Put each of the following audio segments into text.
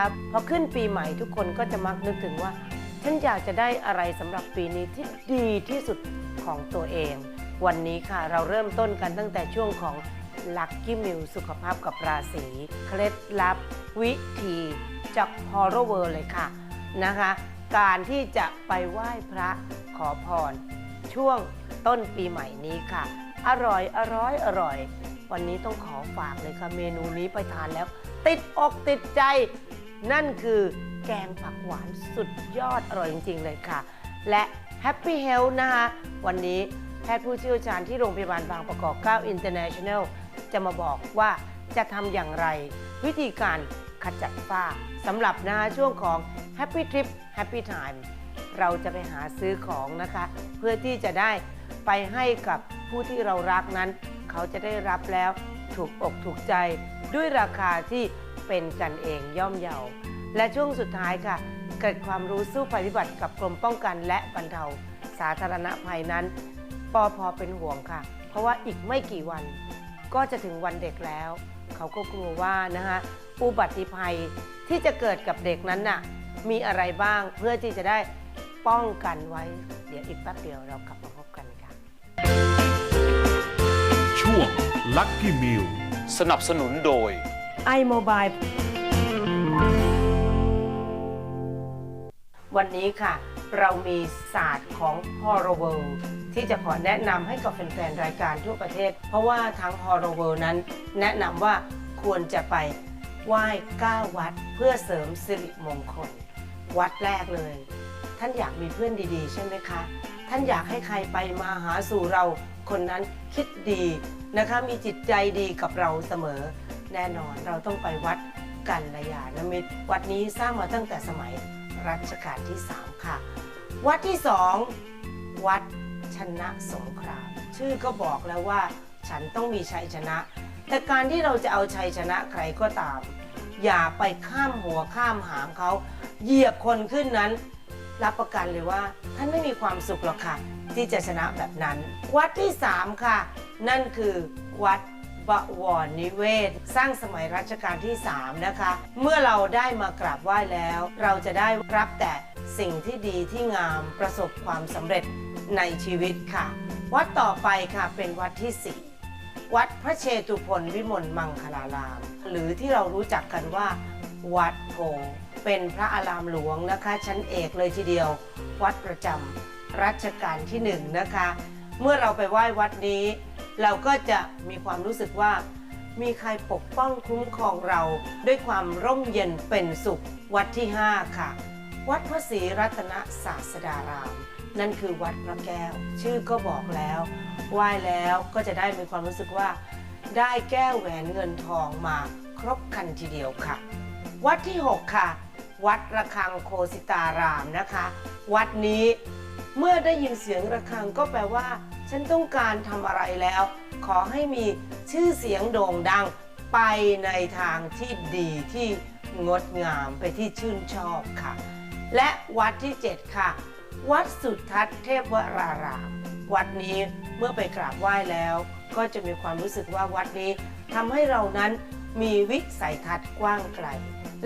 นะครับพอขึ้นปีใหม่ทุกคนก็จะมักนึกถึงว่า ฉันอยากจะได้อะไรสำหรับปีนี้ที่ดีที่สุดของตัวเอง วันนี้ค่ะเราเริ่มต้นกันตั้งแต่ช่วงของ Lucky m i l สุขภาพกับราศีเคล็ดลับ วิธีจาก Horror World เลยค่ะนะคะ การที่จะไปไหว้พระขอพร ช่วงต้นปีใหม่นี้ค่ะ อร่อยอร่อยอร่อย วันนี้ต้องขอฝากเลยค่ะ เมนูนี้ไปทานแล้ว ติดอกติดใจ นั่นคือแกงผักหวานสุดยอดอร่อยจริง ๆ เลยค่ะ และ Happy Health นะคะ วันนี้แพทย์ผู้เชี่ยวชาญที่โรงพยาบาลบางประกอบ 9 International จะมาบอกว่าจะทำอย่างไร วิธีการขจัดฝ้าสำหรับนะคะช่วงของ Happy Trip Happy Time เราจะไปหาซื้อของนะคะ เพื่อที่จะได้ไปให้กับผู้ที่เรารักนั้น เขาจะได้รับแล้วถูกอกถูกใจด้วยราคาที่ เป็นกันเองย่อมเยา และช่วงสุดท้ายค่ะ เกิดความรู้สู้ภัยพิบัติกับกรมป้องกันและบรรเทาสาธารณภัยนั้นปอพอเป็นห่วงค่ะ เพราะว่าอีกไม่กี่วัน ก็จะถึงวันเด็กแล้ว เขาก็กลัวว่านะคะอุบัติภัยที่จะเกิดกับเด็กนั้นน่ะมีอะไรบ้างเพื่อที่จะได้ป้องกันไว้ เดี๋ยวอีกแป๊บเดียวเรากลับมาพบกันค่ะ ช่วง Lucky Meal สนับสนุนโดย iMobile วันนี้ค่ะ เรามีศาสตร์ของ Horror World ที่จะขอแนะนำให้กับแฟนๆ รายการทั่วประเทศ เพราะว่าทาง Horror World นั้น แนะนำว่าควรจะไปไหว้9วัดเพื่อเสริมสิริมงคล วัดแรกเลย ท่านอยากมีเพื่อนดีๆ ใช่ไหมคะ ท่านอยากให้ใครไปมาหาสู่เราคนนั้นคิดดีนะคะ มีจิตใจดีกับเราเสมอ แน่นอนเราต้องไปวัดกัลยาณมิตร วัดนี้สร้างมาตั้งแต่สมัยรัชกาลที่ 3 ค่ะ วัดที่ 2 วัดชนะสงคราม ชื่อก็บอกแล้วว่าฉันต้องมีชัยชนะ แต่การที่เราจะเอาชัยชนะใครก็ตาม อย่าไปข้ามหัวข้ามหางเขาเหยียบคนขึ้นนั้น รับประกันเลยว่าท่านไม่มีความสุขหรอกค่ะ ที่จะชนะแบบนั้น วัดที่ 3 ค่ะ นั่นคือวัด บวรนิเวศ สร้างสมัยรัชกาลที่ 3 นะคะ เมื่อเราได้มากราบไหว้แล้ว เราจะได้รับแต่สิ่งที่ดีที่งามประสบความสำเร็จในชีวิตค่ะ วัดต่อไปค่ะเป็นวัดที่ 4 วัดพระเชตุพนวิมลมังคลาราม หรือที่เรารู้จักกันว่า วัดโพเป็นพระอารามหลวงนะคะ ชั้นเอกเลยทีเดียว วัดประจำรัชกาลที่หนึ่งนะคะ เมื่อเราไปไหว้วัดนี้ เราก็จะมีความรู้สึกว่า มีใครปกป้องคุ้มครองเราด้วยความร่มเย็นเป็นสุข วัดที่ 5 ค่ะ วัดพระศรีรัตนศาสดาราม นั่นคือวัดพระแก้ว ชื่อก็บอกแล้วไหว้แล้วก็จะได้มีความรู้สึกว่า ได้แก้วแหวนเงินทองมาครบคันทีเดียวค่ะ วัดที่ 6 ค่ะ วัดระฆังโคสิตารามนะคะ วัดนี้เมื่อได้ยินเสียงระฆังก็แปลว่า ฉันต้องการทำอะไรแล้ว ขอให้มีชื่อเสียงโด่งดังไปในทางที่ดีที่งดงามไปที่ชื่นชอบค่ะ และวัดที่ 7 ค่ะ วัดสุทัศน์เทพวราราม วัดนี้เมื่อไปกราบไหว้แล้ว ก็จะมีความรู้สึกว่าวัดนี้ทำให้เรานั้นมีวิสัยทัศน์กว้างไกล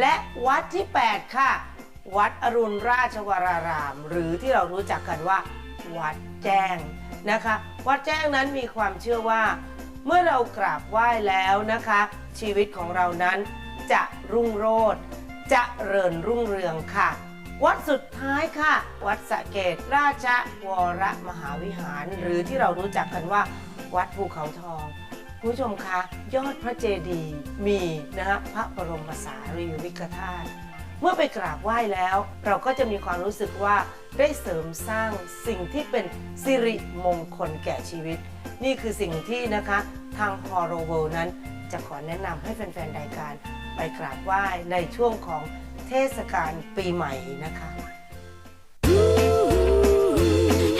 และวัดที่ 8 ค่ะ วัดอรุณราชวราราม หรือที่เรารู้จักกันว่าวัด แจ้งนะคะ วัดแจ้งนั้นมีความเชื่อว่า เมื่อเรากราบไหว้แล้วนะคะ ชีวิตของเรานั้นจะรุ่งโรจน์จะเริญรุ่งเรืองค่ะ วัดสุดท้ายค่ะ วัดสะเกตราชวรมหาวิหาร หรือที่เรารู้จักกันว่า วัดภูเขาทองคุณผู้ชมคะยอดพระเจดีย์มีนะฮะพระบรมสารีริกธาตุเมื่อไปกราบไหว้แล้ว เราก็จะมีความรู้สึกว่า ได้เสริมสร้างสิ่งที่เป็นสิริมงคลแก่ชีวิต นี่คือสิ่งที่นะคะทางฮอ r เว l นั้น จะขอแนะนำให้แฟนๆรายการไปกราบไหว้ในช่วงของเทศกาลปีใหม่นะคะ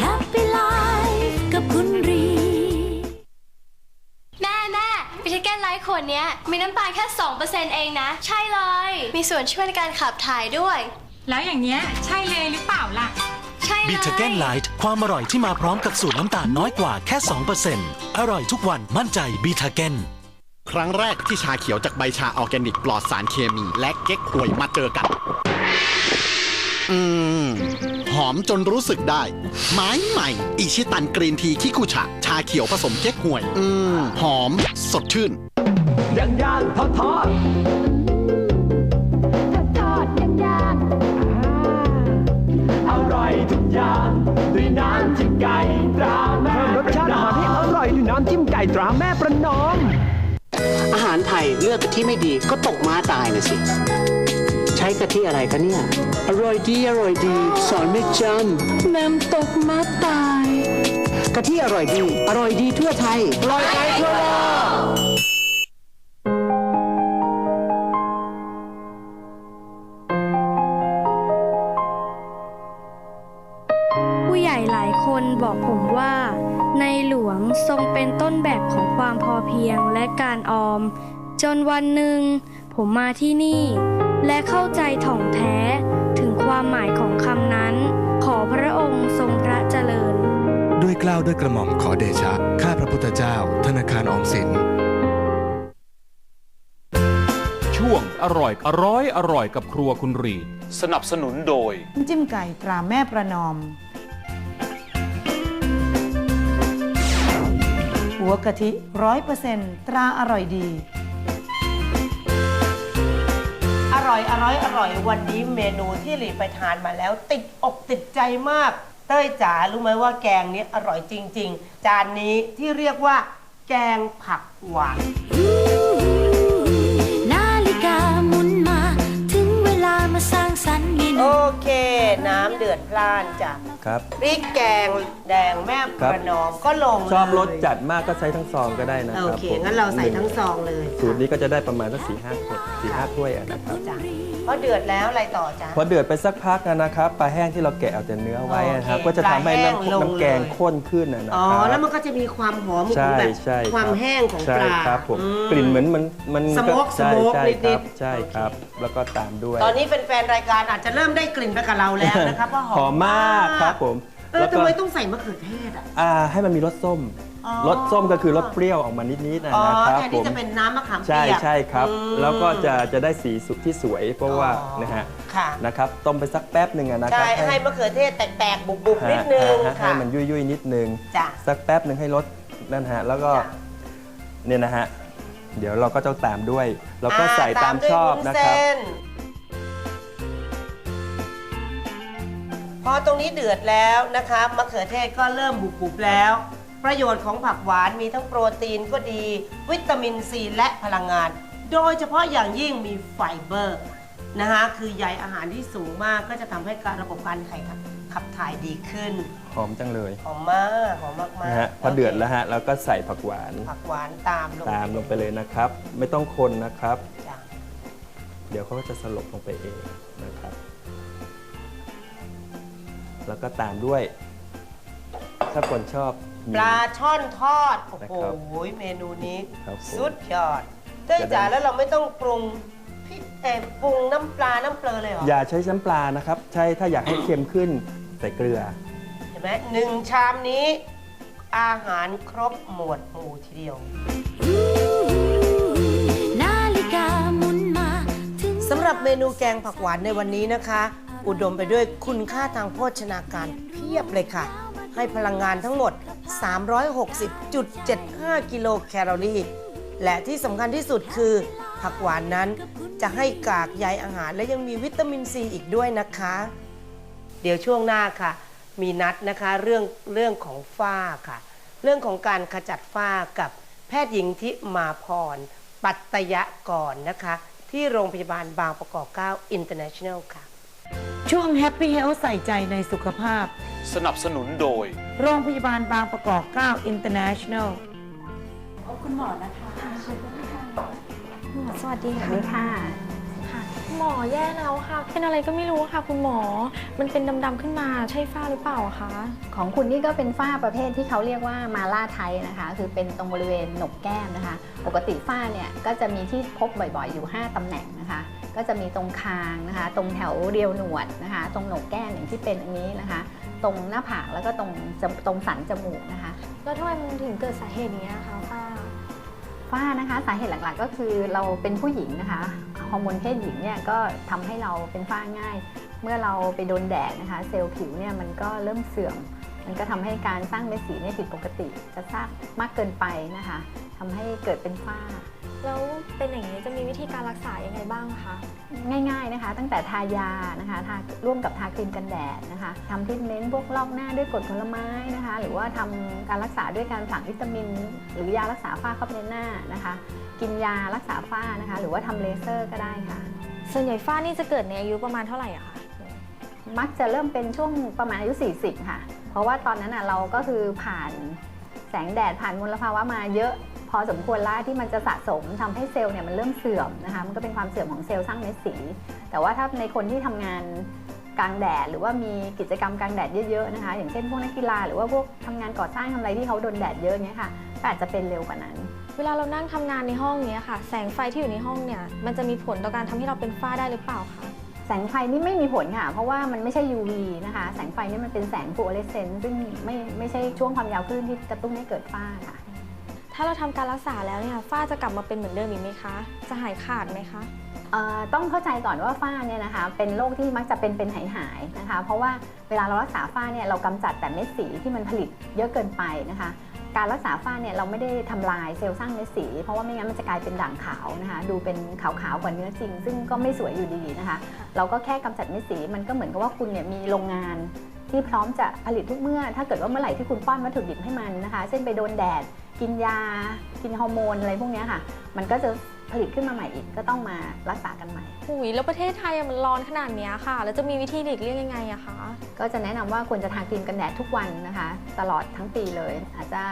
Happy Life กับคุณรี แม่แม่บิทเกนไลท์ขวดเนี้ยมีน้ำตาลแค่ 2%เองนะ ใช่เลย มีส่วนช่วยในการขับถ่ายด้วย แล้วอย่างเนี้ยใช่เลยหรือเปล่าล่ะ ใช่เลยบิทเกนไลท์ความอร่อยที่มาพร้อมกับสูตรน้ำตาลน้อยกว่าแค่ 2%อร่อยทุกวันมั่นใจบิทเกนครั้งแรกที่ชาเขียวจากใบชาออร์แกนิกปลอดสารเคมี และเก๊กฮวยมาเจอกัน อืม หอมจนรู้สึกได้ ไม้ใหม่ อิชิตันกรีนทีคิคุชะ ชาเขียวผสมเก๊กฮวย อืม หอม สดชื่น ย่างย่างทอดทอดทอดย่างย่างอร่อย ทุกอย่างด้วยน้ำจิ้มไก่ตราแม่รสชาติอาหารที่อร่อยด้วยน้ำจิ้มไก่ตราแม่ประนอม อาหารไทยเลือกกะทิไม่ดีก็ตกม้าตายนะสิ ใช้กะทิอะไรคะเนี่ย อร่อยดีอร่อยดี สอนไม่จำน้ำตกม้าตาย กะทิอร่อยดี อร่อยดีทั่วไทยอร่อยไทยทั่วโลก ม จนวันหนึ่ง ผมมาที่นี่ และเข้าใจถ่องแท้ถึงความหมายของคำนั้น ขอพระองค์ทรงพระเจริญ ด้วยเกล้าวด้วยกระหม่อมขอเดชะ ข้าพระพุทธเจ้า ธนาคารออมสิน ช่วงอร่อยอร่อยอร่อยกับครัวคุณรีดสนับสนุนโดย น้ำจิ้มไก่ตราแม่ประนอม หัวกะทิร้อยเปอร์เซ็นต์ตราอร่อยดี อร่อยอร่อยอร่อยวันนี้เมนูที่หลีไปทานมาแล้ว ติดอกติดใจมาก เต้ยจ๋ารู้ไหมว่าแกงนี้อร่อยจริง ๆ จานนี้ที่เรียกว่า แกงผักหวาน นาฬิกา โอนูเค น้ำเดือดพล่านจ้ะครับ พริกแกงแดงแม่ประนอมก็ลงชอบรสเลยจัดมากก็ใช้ทั้งซองก็ได้นะโอครับเค ผมงั้นเราใส่ทั้งซองเลยสูตรนี้ก็จะได้ประมาณสักสี่ห้าขวดสี่ห้าถ้วยอะนะครับ จ้ะ พอเดือดแล้วอะไรต่อจ้ะพอเดือดไปสักพักนะครับปลาแห้งที่เราแกะเอาแต่เนื้อไว้นะครับ โอเคก็จะทำให้ปลาแห้งลงน้ำน้ำแกงเลย ข้นขึ้นนะนะอ๋อครับแล้วมันก็จะมีความหอมขอใช่งแบบใช่รับ ความแห้งของใช่ปลาครับผมอื กลิ่นเหมือนมันมันสโมกใช่สโมกใช่นิครัดบๆใช่ครับ แล้วก็ตามด้วย ตอนนี้แฟนๆรายการอาจจะเริ่มได้กลิ่นไปกับเราแล้วนะครับว่าหอมหอมมากครับผมเออแล้วก็ ทำไมต้องใส่มะเขือเทศอะ อ่าให้มันมีรสส้มอ๋อ รสส้มก็คือรสเปรี้ยวออกมานิดๆนะอ๋อนะครับแทนผที่มจะเป็นน้ำมะขามเปีใช่ยกใช่ครับ อืม แล้วก็จะจะได้สีสุกที่สวย เพราะว่าอ๋อนะฮะค่ะ นะครับต้มไปสักแป๊บหนึ่งอะนะครัใช่บให้มะเขือเทศแตกๆ บุบๆ นิดนึงฮะให้ค่ะมันยุ่ยๆนิดนึง จ้ะสักแป๊บหนึ่งให้รสนั่นฮะแล้วก็จ้ะ เนี่ยนะฮะเดี๋ยวเราก็จะตามด้วยเราก็อ่ใส่ตามชอบด้วยวุ้นะครับ เส้นพอตรงนี้เดือดแล้วนะคะมะเขือเทศก็เริ่มบุบๆแล้ว ประโยชน์ของผักหวานมีทั้งโปรตีนก็ดี วิตามินซีและพลังงาน โดยเฉพาะอย่างยิ่งมีไฟเบอร์นะคะคือใยอาหารที่สูงมากก็จะทำให้การระบบการถ่ายขับถ่ายดีขึ้น หอมจังเลยหอมมากหอมมากๆนะฮะพอเดือดแล้วฮะเราก็ใส่ผักหวาน ผักหวานตามลงตามลงไปเลยนะครับ ไม่ต้องคนนะครับ จ้ะเดี๋ยวเขาก็จะสลบลงไปเองนะครับ แล้วก็ตามด้วย ถ้าคนชอบมี ปลาช่อนทอด โอ้นะโหครับเมนูนี้ ครับผมสุดยอดเต้ยจะได้ จ๋าแล้วเราไม่ต้องปรุงพริกเอ่อปรุงน้ำปลาน้ำเปลือเลยเหรอ อย่าใช้น้ำปลานะครับ ใช่ถ้าอยากให้เค็มขึ้นใส่เกลือ เห็นไหมหนึ่งชามนี้ อาหารครบหมวดหมู่ทีเดียว นาฬิกาหมุนมาถึง สำหรับเมนูแกงผักหวานในวันนี้นะคะ อุดมไปด้วยคุณค่าทางโภชนาการเพียบเลยค่ะ ให้พลังงานทั้งหมด 360.75 กิโลแคลอรี่ และที่สำคัญที่สุดคือ ผักหวานนั้นจะให้กากใยอาหารและยังมีวิตามินซีอีกด้วยนะคะ เดี๋ยวช่วงหน้าค่ะ มีนัดนะคะเรื่องเรื่องของฝ้าค่ะ เรื่องของการขจัดฝ้ากับแพทย์หญิงทิมาพร ปัตตยกรนะคะ ที่โรงพยาบาลบางประกอบ 9 International ค่ะ ช่วง Happy Health ใส่ใจในสุขภาพ สนับสนุนโดย โรงพยาบาลบางประกอบ 9 International คุณหมอนะคะสวัสดีค่ะค่ะค่ะหมอแย่แล้วค่ะ เป็นอะไรก็ไม่รู้ค่ะ คุณหมอ มันเป็นดำๆขึ้นมาใช่ฝ้าหรือเปล่าอะคะ ของคุณนี่ก็เป็นฝ้าประเภทที่เขาเรียกว่ามาล่าไทยนะคะ คือเป็นตรงบริเวณหนกแก้มนะคะ ปกติฝ้าเนี่ยก็จะมีที่พบบ่อยๆ อยู่ 5 ตำแหน่งนะคะ ก็จะมีตรงคางนะคะ ตรงแถวเรียวหนวดนะคะ ตรงโหนกแก้มอย่างที่เป็นอันนี้นะคะ ตรงหน้าผากแล้วก็ตรงจมตรงสันจมูกนะคะ แล้วทำไมมันถึงเกิดสาเหตุนี้อะคะฝ้าฝ้านะคะสาเหตุหลักๆก็คือเราเป็นผู้หญิงนะคะฮอร์โมนเพศหญิงเนี่ยก็ทำให้เราเป็นฝ้าง่าย เมื่อเราไปโดนแดดนะคะ เซลล์ผิวเนี่ยมันก็เริ่มเสื่อม มันก็ทำให้การสร้างเม็ดสีเนี่ยผิดปกติจะสร้างมากเกินไปนะคะทำให้เกิดเป็นฝ้า แล้วเป็นอย่างนี้จะมีวิธีการรักษายังไงบ้างคะ ง่ายๆนะคะ ตั้งแต่ทายานะคะทาร่วมกับทาครีมกันแดดนะคะทำทรีทเมนต์พวกลอกหน้าด้วยกรดผลไม้นะคะ หรือว่าทำการรักษาด้วยการผลักวิตามิน หรือยารักษาฝ้าเข้าไปในหน้านะคะ กินยารักษาฝ้านะคะ หรือว่าทำเลเซอร์ก็ได้ค่ะ ส่วนใหญ่ฝ้านี่จะเกิดในอายุประมาณเท่าไหร่อะคะมักจะเริ่มเป็นช่วงประมาณอายุ 40 ค่ะ เพราะว่าตอนนั้นน่ะเราก็คือผ่านแสงแดดผ่านมลภาวะมาเยอะพ อสมควรแล้วที่มันจะสะสมทำให้เซลล์เนี่ยมันเริ่มเสื่อมนะคะมันก็เป็นความเสื่อมของเซลล์สร้างเม็ดสี แต่ว่าถ้าในคนที่ทำงานกลางแดดหรือว่ามีกิจกรรมกลางแดดเยอะๆนะคะ อย่างเช่นพวกนักกีฬาหรือว่าพวกทำงานก่อสร้างทำอะไรที่เขาโดนแดดเยอะเนี้ยค่ะก็อาจจะเป็นเร็วกว่านั้น เวลาเรานั่งทำงานในห้องเนี้ยค่ะ แสงไฟที่อยู่ในห้องเนี่ยมันจะมีผลต่อการทำให้เราเป็นฝ้าได้หรือเปล่าคะแสงไฟนี่ไม่มีผลค่ะ เพราะว่ามันไม่ใช่ UV นะคะ แสงไฟนี่มันเป็นแสงฟลูออเรสเซนต์ซึ่งไม่ไม่ใช่ช่วงความยาวคลื่นที่กระตุ้นให้เกิดฝ้าค่ะ ถ้าเราทำการรักษาแล้วเนี่ยฝ้าจะกลับมาเป็นเหมือนเดิมอีกไหมคะ จะหายขาดไหมคะเอ่อต้องเข้าใจก่อนว่าฝ้าเนี่ยนะคะเป็นโรคที่มักจะเป็นเป็นหายหายๆนะคะ เพราะว่าเวลาเรารักษาฝ้าเนี่ยเรากำจัดแต่เม็ดสีที่มันผลิตเยอะเกินไปนะคะ การรักษาฝ้าเนี่ยเราไม่ได้ทำลายเซลล์สร้างเม็ดสี เพราะว่าไม่งั้นมันจะกลายเป็นด่างขาวนะคะ ดูเป็นขาวๆกว่าเนื้อจริง ซึ่งก็ไม่สวยอยู่ดีนะคะ เราก็แค่กำจัดเม็ดสีมันก็เหมือนกับว่าคุณเนี่ยมีโรงงานที่พร้อมจะผลิตทุกเมื่อ ถ้าเกิดว่าเมื่อไหร่ที่คุณป้อนวัตถุดิบให้มันนะคะ เช่นไปโดนแดด กินยา กินฮอร์โมนอะไรพวกเนี้ยค่ะ มันก็จะผลิตขึ้นมาใหม่อีกก็ต้องมารักษากันใหม่ หุยแล้วประเทศไทยอะมันร้อนขนาดเนี้ยค่ะ แล้วจะมีวิธีหลีกเลี่ยงยังไงอะคะ ก็จะแนะนำว่าควรจะทาครีมกันแดดทุกวันนะคะ ตลอดทั้งปีเลย อาจจะ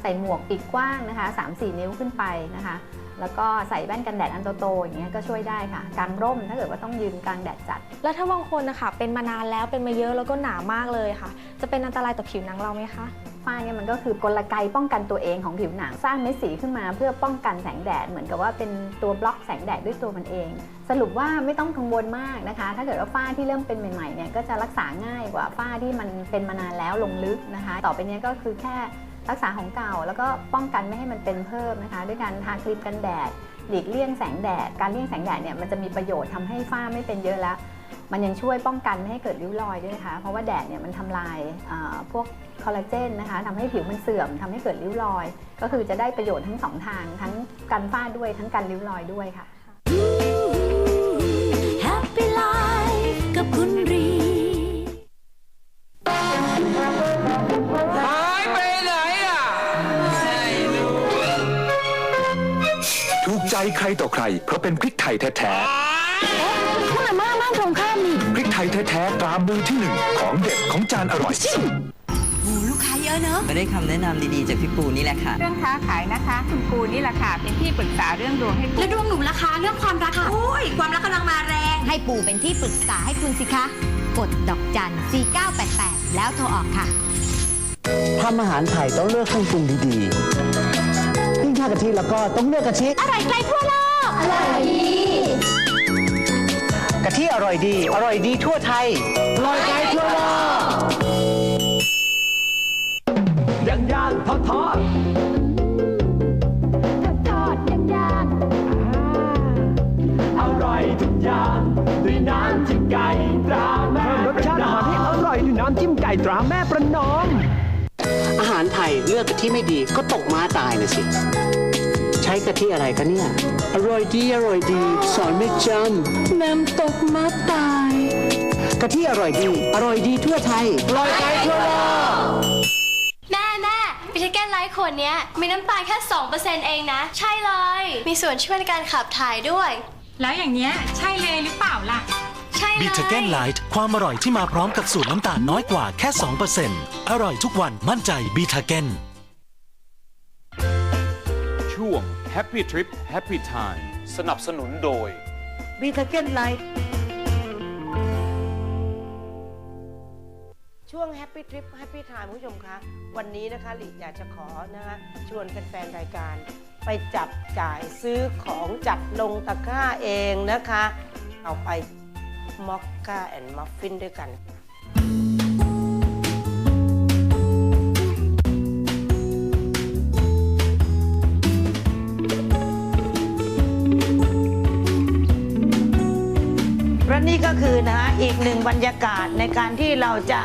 ใส่หมวกปีกกว้างนะคะ 3-4 นิ้วขึ้นไปนะคะ แล้วก็ใส่แว่นกันแดดอันโตๆอย่างเงี้ยก็ช่วยได้ค่ะกางร่มถ้าเกิดว่าต้องยืนกลางแดดจัด แล้วถ้าบางคนนะคะเป็นมานานแล้วเป็นมาเยอะแล้วก็หนามากเลยค่ะ จะเป็นอันตรายต่อผิวหนังเราไหมคะ ฝ้าเนี่ยมันก็คือกลไกป้องกันตัวเองของผิวหนัง สร้างเม็ดสีขึ้นมาเพื่อป้องกันแสงแดดเหมือนกับว่าเป็นตัวบล็อกแสงแดดด้วยตัวมันเอง สรุปว่าไม่ต้องกังวลมากนะคะ ถ้าเกิดว่าฝ้าที่เริ่มเป็นใหม่ๆเนี่ยก็จะรักษาง่ายกว่าฝ้าที่มันเป็นมานานแล้วลงลึกนะคะ ต่อไปนี้ก็คือแค่รักษาของเก่าแล้วก็ป้องกันไม่ให้มันเป็นเพิ่มนะคะ ด้วยการทาครีมกันแดดหลีกเลี่ยงแสงแดด การเลี่ยงแสงแดดเนี่ยมันจะมีประโยชน์ทำให้ฝ้าไม่เป็นเยอะแล้ว มันยังช่วยป้องกันไม่ให้เกิดริ้วรอยด้วยนะคะ เพราะว่าแดดเนี่ยมันทำลายพวก คอลลาเจนนะคะทำให้ผิวมันเสื่อมทำให้เกิดริ้วรอย ก็คือจะได้ประโยชน์ทั้งสองทาง ทั้งกันฝ้าด้วยทั้งกันริ้วรอยด้วยค่ะ Happy Life กับคุณรีหายไปไหนอะถูกใจใครต่อใคร เพราะเป็นพริกไทยแท้คุณอาม่าบ้านตรงข้ามนี่ๆพริกไทยแท้ๆตรามือที่หนึ่งของเด็ดของจานอร่อยหูลูกค้า เยอะเนอะมาได้คำแนะนำดีๆจากพี่ปูนี่แหละค่ะ เรื่องค้าขายนะคะ คุณปูนี่แหละค่ะเป็นที่ปรึกษาเรื่องดวงให้ปู แล้วดวงหนูล่ะคะเรื่องความรักค่ะโอ้ยความรักกำลังมาแรง ให้ปู่เป็นที่ปรึกษาให้คุณสิคะ กดดอกจัน 4988 แล้วโทรออกค่ะ ทำอาหารไทยต้องเลือกเครื่องปรุงดีๆยิ่งถ้ากะทิแล้วก็ต้องเลือกกะทิ อร่อยไกลทั่วโลก อร่อยดี กะทิอร่อยดี อร่อยดีทั่วไทย อร่อยไกลทั่วโลกางย่างทอดทอดทอดย่างย่างอร่อยทุกอย่างด้วยน้ำจิ้มไก่ตราแม่รสชาติอาหารที่อร่อยด้วยน้ำจิ้มไก่ตราแม่ประนอม อาหารไทยเลือกกะทิไม่ดีก็ตกม้าตายนะสิ ใช้กะทิอะไรคะเนี่ย อร่อยดีอร่อยดี สอนไม่จำน้ำตกม้าตายกะทิอร่อยดี อร่อยดีทั่วไทยอร่อยไกลทั่วโลก ไปเช็คแก้นไลท์ขวดเนี้ยมีน้ำตาลแค่ 2%เองนะ ใช่เลย มีส่วนช่วยในการขับถ่ายด้วย แล้วอย่างเนี้ยใช่เลยหรือเปล่าล่ะ ใช่เลยบิทเกนไลท์ความอร่อยที่มาพร้อมกับสูตรน้ำตาลน้อยกว่าแค่ 2%อร่อยทุกวันมั่นใจบีทาเกนช่วง Happy Trip Happy Time สนับสนุนโดย บีทาเกนไลท์ ช่วง Happy Trip Happy Time คุณผู้ชมคะ วันนี้นะคะหลีอยากจะขอนะคะชวนแฟนๆรายการ ไปจับจ่ายซื้อของจัดลงตะกร้าเองนะคะ เอาไปมอคค่าแอนด์มัฟฟินด้วยกันและนี่ก็คือนะฮะอีกหนึ่งบรรยากาศในการที่เราจะ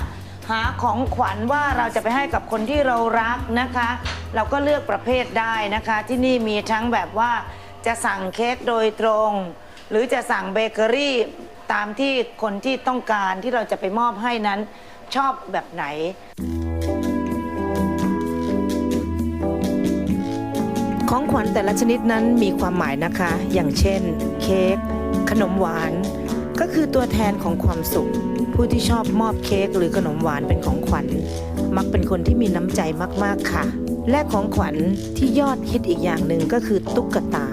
หาของขวัญว่าเราจะไปให้กับคนที่เรารักนะคะ เราก็เลือกประเภทได้นะคะ ที่นี่มีทั้งแบบว่าจะสั่งเค้กโดยตรง หรือจะสั่งเบเกอรี่ตามที่คนที่ต้องการที่เราจะไปมอบให้นั้นชอบแบบไหน ของขวัญแต่ละชนิดนั้นมีความหมายนะคะ อย่างเช่น เค้กขนมหวาน ก็คือตัวแทนของความสุข ผู้ที่ชอบมอบเค้กหรือขนมหวานเป็นของขวัญ มักเป็นคนที่มีน้ำใจมาก ๆ ค่ะ และของขวัญที่ยอดฮิตอีกอย่างหนึ่งก็คือตุ๊กตา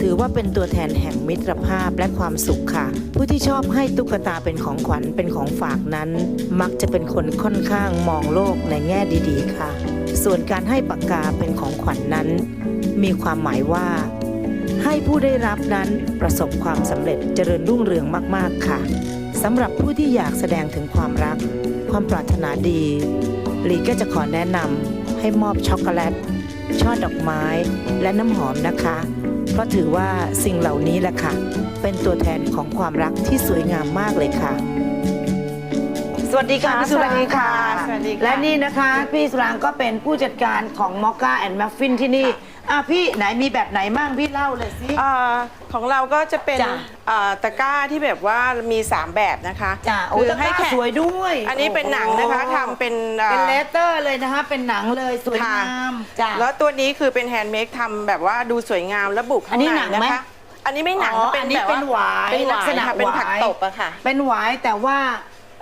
ถือว่าเป็นตัวแทนแห่งมิตรภาพและความสุขค่ะ ผู้ที่ชอบให้ตุ๊กตาเป็นของขวัญเป็นของฝากนั้น มักจะเป็นคนค่อนข้างมองโลกในแง่ดีๆ ค่ะ ส่วนการให้ปากกาเป็นของขวัญนนั้น มีความหมายว่าให้ผู้ได้รับนั้นประสบความสำเร็จเจริญรุ่งเรืองมาก ๆ ค่ะ สำหรับผู้ที่อยากแสดงถึงความรัก ความปรารถนาดีลีก็จะขอแนะนำให้มอบช็อกโกแลต ช่อดอกไม้ และน้ำหอมนะคะ เพราะถือว่าสิ่งเหล่านี้แหละค่ะ เป็นตัวแทนของความรักที่สวยงามมากเลยค่ะ สวัสดีค่ะพี่สุรางค่ะ สวัสดีค่ะและนี่นะคะพี่สุรางก็เป็นผู้จัดการของมอค c าแอนด์มัฟฟินที่นี่อะพี่ไหนมีแบบไหนมั่งพี่เล่าเลยสิ เอ่อของเราก็จะเป็นจ้ะ เอ่อตะกร้าที่แบบว่ามี 3 แบบนะคะจ้ะโอ้ตะกร้าแขสวยด้วยอันนี้เป็นหนังนะคะโอ้โหทำเป็นอ่อเป็นเลเตอร์เลยนะคะ เป็นหนังเลยสวยค่ะงามจ้ะ แล้วตัวนี้คือเป็นแฮนด์เมดทำแบบว่าดูสวยงามและบุกอันนี้หนังไหมนะคะอันนี้ไม่หนังอ๋อเป็นอันนี้แบบเป็นหวายเป็นหลัวากยษณะค่ะเป็นหวายผักตบอะค่ะ เป็นหวายแต่ว่า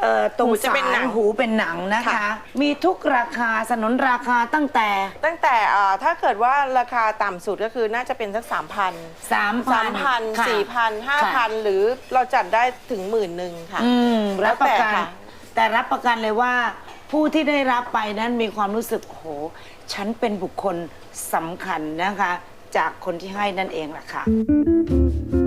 เอ่อตรงหูจะสาเป็นหนัรงหูเป็นหนังนะคะ ค่ะ มีทุกราคาสนนราคาตั้งแต่ ตั้งแต่เอ่อถ้าเกิดว่าราคาต่ำสุดก็คือน่าจะเป็นสักสามพันสามสามพันค่ะสี่พันห้าค่ะพันหรือเราจัดได้ถึงหมื่นหนึ่งค่ะ อืมรับประกันแล้วแต่ค่ะ แต่รับประกันเลยว่าผู้ที่ได้รับไปนั้นมีความรู้สึกโอ้โห ฉันเป็นบุคคลสำคัญนะคะ จากคนที่ให้นั่นเองแหละค่ะคือ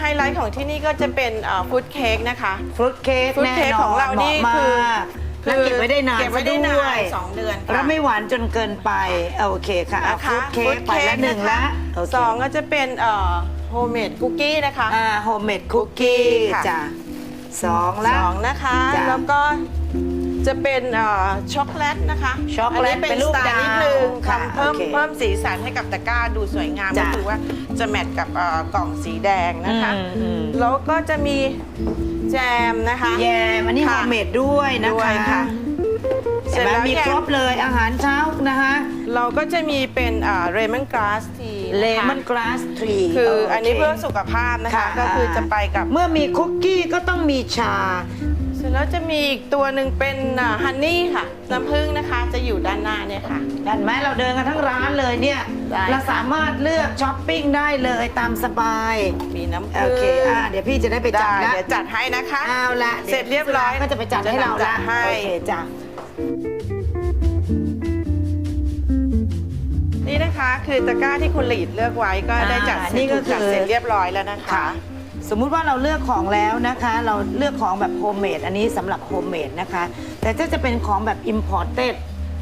ไฮไลท์ของที่นี่ก็จะเป็นฟู้ดเค้กนะคะ ฟรุตเค้กฟรุตแน่เค้กนอนของเรานี่หมะคือมากแล้วเก็บไว้ได้นานเก็บไว้ได้นาซะด้วยนสองเดือนค่ะ แล้วไม่หวานจนเกินไปโอเคค่ะเอานะฟรุคะตเค้กไปละหนึ่งละโอเคสองก็จะเป็นโฮมเมดคุกกี้นะคะ อ่าโฮมเมดคุกกี้ค่ะ จ้ะสองละ สองนะคะ จ้ะ แล้วก็ จะเป็นเอ่อช็อกโกแลตนะคะช็อกโกแลตนนี้เป็นเป็นรูปสไตล์นิดนึงดาวค่ะทำเพิ่มโอเคเพิ่มสีสันให้กับตะกร้าดูสวยงามก็จ้ะคือว่าจะแมทกับเอ่อกล่องสีแดงนะคะอืมอืมแล้วก็จะมีแจมนะคะแยมอันนี้โฮค่ะมเมดด้วยนะด้วยคะค่ะเห็นไหมเสร็จแล้วมีเนี่ยครบเลยอาหารเช้านะคะเราก็จะมีเป็นเรมอนกราสทีเลมอนกราสทรีคืออันนี้เพื่อสุขภาพนะคะ ก็คือจะไปกับเมื่อมีคุกกี้ก็ต้องมีชา เสร็จแล้วจะมีอีกตัวหนึ่งเป็นฮันนี่ค่ะ น้ำผึ้งนะคะจะอยู่ด้านหน้าเนี่ยค่ะเห็นไหมเราเดินกันทั้งร้านเลยเนี่ยได้เราสามารถเลือกช้อปปิ้งได้เลยตามสบายมีน้ำผึ้ง โอเคอะเดี๋ยวพี่จะได้ไปจัดได้ละเดี๋ยวจัดให้นะคะเอาละเสร็จเรียบร้อยก็จะไปจัดให้เราจัละดให้ โอเคจ้ะนี่นะคะคือตะกร้าที่คุณหลีดเลือกไว้ก็ได้จัดอ่าเสร็จนี่ก็ถูจัดคือ เสร็จเรียบร้อยแล้วนะคะค่ะ สมมุติว่าเราเลือกของแล้วนะคะ เราเลือกของแบบโฮมเมดอันนี้สำหรับโฮมเมดนะคะ แต่ถ้าจะเป็นของแบบ Imported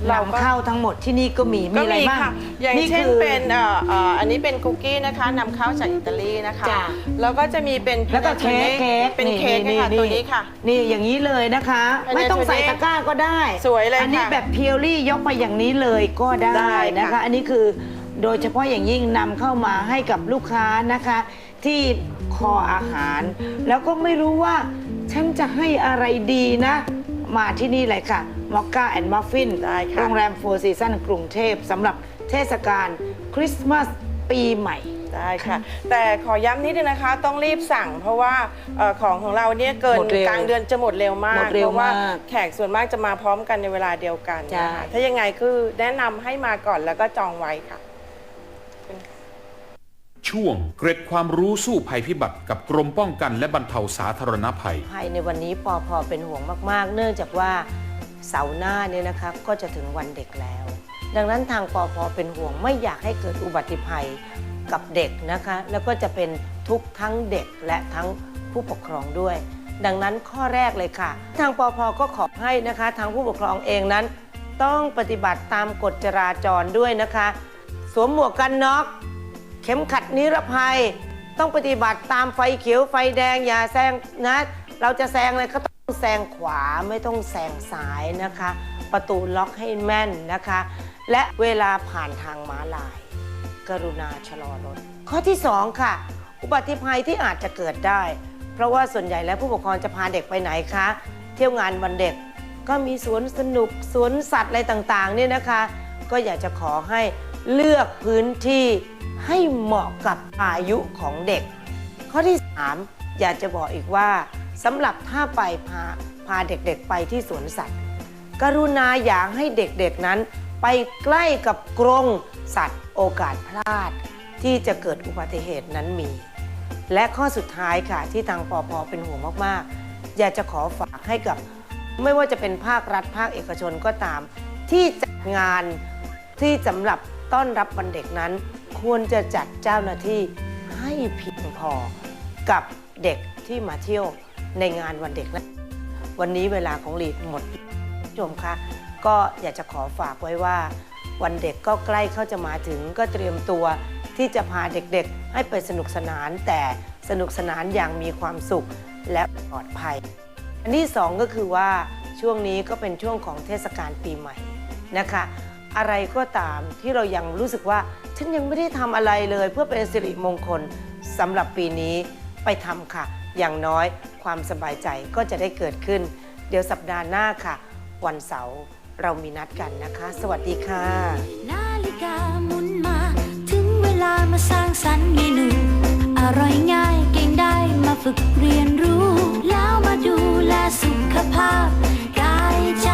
เราก็ นำเข้าทั้งหมดที่นี่ก็มีมีก็อะไรมีบ้างค่ะอย่างเช่นคือ เป็นเอ่อเอ่ออันนี้เป็นคุกกี้นะคะนำเข้าจากอิตาลีนะคะ จ้ะ แล้วก็จะมีเป็นแล้วก็เค้กเค้กเป็นเค้กนะคะตัวนี้ค่ะ นี่อย่างนี้เลยนะคะ อันนี้ไม่ต้องใส่ตัวนี้ตะกร้าก็ได้สวยเลยอันนี้ค่ะแบบเพียวรี่ยกไปอย่างนี้เลยก็ได้ได้ค่ะนะคะ อันนี้คือโดยเฉพาะอย่างยิ่งนำเข้ามาให้กับลูกค้านะคะ ที่ คออาหาร แล้วก็ไม่รู้ว่าฉันจะให้อะไรดีนะ มาที่นี่เลยค่ะมอคค่าแอนด์มัฟฟินได้ค่ะ โรงแรมโฟร์ซีซันกรุงเทพสำหรับเทศกาลคริสต์มาสปีใหม่ ได้ค่ะ แต่ขอย้ำนิดนึงนะคะ ต้องรีบสั่ง เพราะว่าเอ่อของของเราเนี่ยเกินหมดเร็วกลางเดือนจะหมดเร็วมาหมกดเร็วเพราะว่ามากแขกส่วนมากจะมาพร้อมกันในเวลาเดียวกันใช่ นะคะถ้ายังไงคือแนะนำให้มาก่อนแล้วก็จองไว้ค่ะ ช่วง เกร็ดความรู้สู้ภัยพิบัติ กับกรมป้องกันและบรรเทาสาธารณภัย ภัยในวันนี้ปอพอเป็นห่วงมาก ๆ เนื่องจากว่าเสาร์หน้าเนี่ยนะคะก็จะถึงวันเด็กแล้ว ดังนั้นทางปอพอเป็นห่วงไม่อยากให้เกิดอุบัติภัยกับเด็กนะคะ แล้วก็จะเป็นทุกทั้งเด็กและทั้งผู้ปกครองด้วย ดังนั้นข้อแรกเลยค่ะ ทางปอพอก็ขอให้นะคะทางผู้ปกครองเองนั้น ต้องปฏิบัติตามกฎจราจรด้วยนะคะ สวมหมวกกันน็อก เข็มขัดนิรภัย ต้องปฏิบัติตามไฟเขียวไฟแดงอย่าแซงนะ เราจะแซงเลยก็ต้องแซงขวาไม่ต้องแซงซ้ายนะคะ ประตูล็อกให้แม่นนะคะ และเวลาผ่านทางม้าลาย กรุณาชะลอรถ ข้อที่ 2 ค่ะ อุบัติภัยที่อาจจะเกิดได้ เพราะว่าส่วนใหญ่แล้วผู้ปกครองจะพาเด็กไปไหนคะ เที่ยวงานวันเด็กก็มีสวนสนุกสวนสัตว์อะไรต่างๆเนี่ยนะคะ ก็อยากจะขอให้ เลือกพื้นที่ให้เหมาะกับอายุของเด็ก ข้อที่ 3 อยากจะบอกอีกว่าสำหรับถ้าไปพาพาเด็กๆไปที่สวนสัตว์ กรุณาอย่าให้เด็กๆนั้น ไปใกล้กับกรงสัตว์โอกาสพลาด ที่จะเกิดอุบัติเหตุนั้นมี และข้อสุดท้ายค่ะที่ทางปอพอเป็นห่วงมากๆ อยากจะขอฝากให้กับ ไม่ว่าจะเป็นภาครัฐภาคเอกชนก็ตาม ที่จัดงานที่สำหรับ ต้อนรับวันเด็กนั้น ควรจะจัดเจ้าหน้าที่ให้เพียงพอกับเด็กที่มาเที่ยวในงานวันเด็กนะวันนี้เวลาของลีดหมดผู้ชมคะก็อยากจะขอฝากไว้ว่า วันเด็กก็ใกล้เข้าจะมาถึงก็เตรียมตัวที่จะพาเด็กๆ ให้ไปสนุกสนานแต่สนุกสนานอย่างมีความสุขและปลอดภัย อันที่สองก็คือว่าช่วงนี้ก็เป็นช่วงของเทศกาลปีใหม่นะคะ อะไรก็ตามที่เรายังรู้สึกว่า ฉันยังไม่ได้ทำอะไรเลย เพื่อเป็นสิริมงคลสำหรับปีนี้ไปทำค่ะ อย่างน้อยความสบายใจก็จะได้เกิดขึ้น เดี๋ยวสัปดาห์หน้าค่ะ วันเสาร์เรามีนัดกันนะคะ สวัสดีค่ะ นาฬิกาหมุนมา ถึงเวลามาสร้างสรรค์เมนูอร่อยง่ายเก่งได้มาฝึกเรียนรู้ แล้วมาดูแลสุขภาพกายใจ